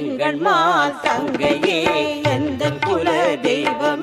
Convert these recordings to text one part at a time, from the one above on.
எங்கள் மா தங்கையே எந்த குல தெய்வம்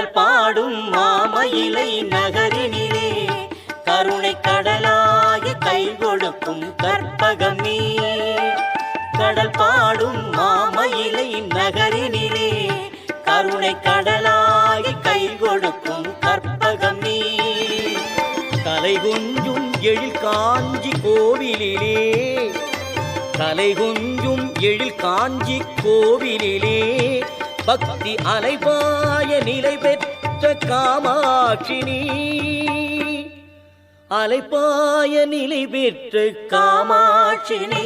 கடல் பாடும் மாமயிலை நகரினிலே. கருணை கடலாய கை கொடுக்கும் கற்பகம். நீ கடல் பாடும் மாமயிலை நகரினிலே. கருணை கடலாய கை கொடுக்கும் கற்பகம். நீ கலை கொஞ்சும் எழில் காஞ்சி கோவிலிலே. தலை கொஞ்சும் எழில் காஞ்சி கோவிலிலே. பக்தி அலைபாய நிலை பெற்ற காமாட்சினி அலைபாய நிலை பெற்ற காமாட்சினி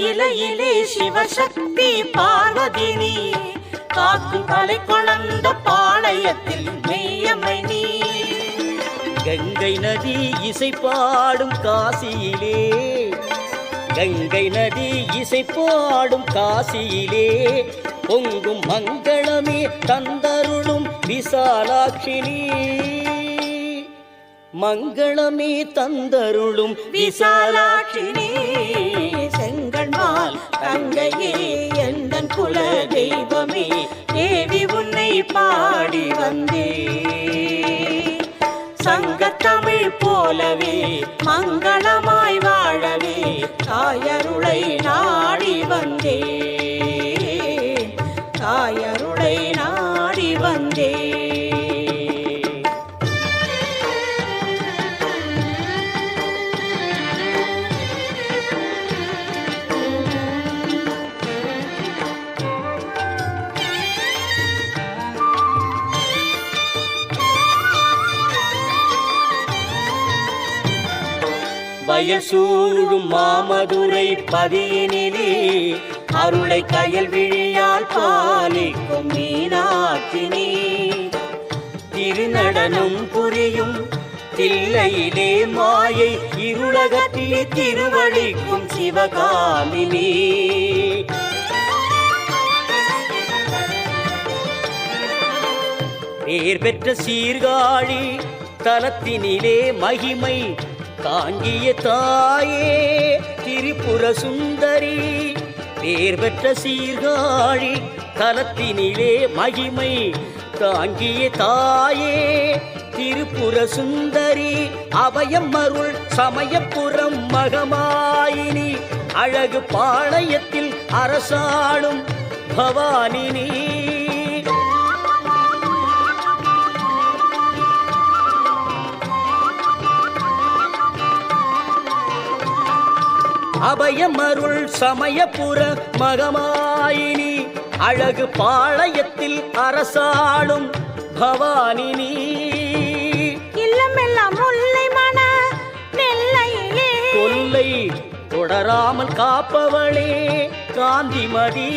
கையிலையிலே சிவசக்தி பார்வதினி காக்கும் கலை கொணர்ந்த பாளையத்தில் மெய்யம்மை நீ. கங்கை நதி இசை பாடும் காசியிலே கங்கை நதி இசை பாடும் காசியிலே பொங்கும் மங்களமே தந்தருளும் விசாலாட்சினி. மங்களமே தந்தருளும் விசாலாட்சினி. செங்கண்மால் தங்கையே எந்தன் குல தெய்வமே தேவி உன்னை பாடி வந்தே. சங்கத்தமிழ் போலவே மங்களமாய் வாழவே தாயருளை நாடி வந்தே. வயல் சூழும் மாமதுரை பதியினிலே. அருளை கயல் விழியால் பாலிக்கும் மீனாட்சினி. திருநடனம் புரியும் தில்லையிலே மாயை இருளகத்திலே திருவழிக்கும் சிவகாமினி. பேர் பெற்ற சீர்காழி தலத்தினிலே மகிமை தாங்கிய தாயே திரிபுர சுந்தரி பேர் பெற்ற சீர்காழி கலத்தினிலே மகிமை தாங்கிய தாயே திருப்புர சுந்தரி அபயம் அருள் சமயப்புறம் மகமாயினி அழகு பாளையத்தில் அரசாளும் பவானினி. அபயமருள் சமயபுர மகமாயினி அழகு பாளையத்தில் அரசாளும் பவானினி. இல்லமெல்லாம் முல்லை மன நெல்லையே. கொல்லை தொடராமல் காப்பவளே காந்திமதி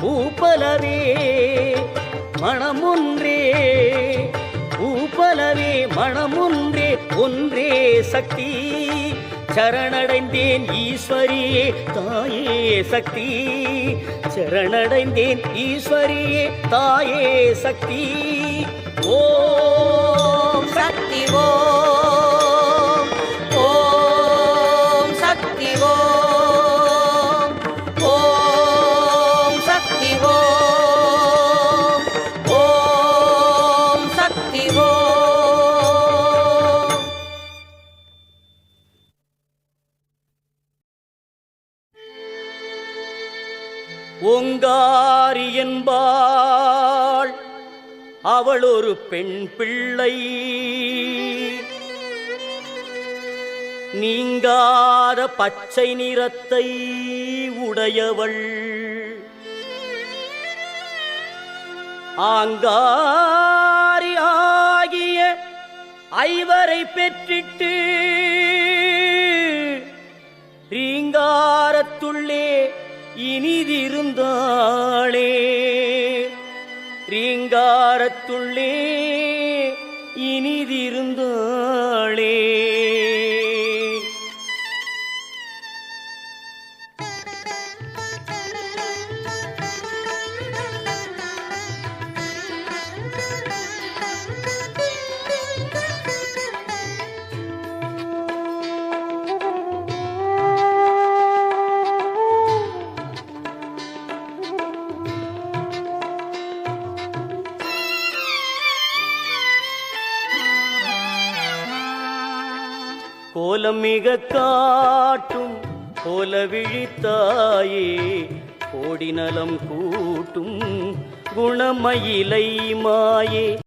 பூப்பலவே மணமொன்றே பூப்பலவே மணமொன்றே ஒன்றே சக்தி. சரணடைந்தேன் ஈஸ்வரியே தாயே சக்தி. சரணடைந்தேன் ஈஸ்வரியே தாயே சக்தி. ஓ என்பாள். அவள் ஒரு பெண் பிள்ளை. நீங்காத பச்சை நிறத்தை உடையவள். ஆங்காரி ஆகிய ஐவரை பெற்றிட்டு இனிதிருந்தாளே. ரீங்காரத்துள்ளே இனிதிருந்தாளே. கோலம் மிக காட்டும் கோல விழித்தாயே கோடி நலம் கூட்டும் குணமயிலை மாயே.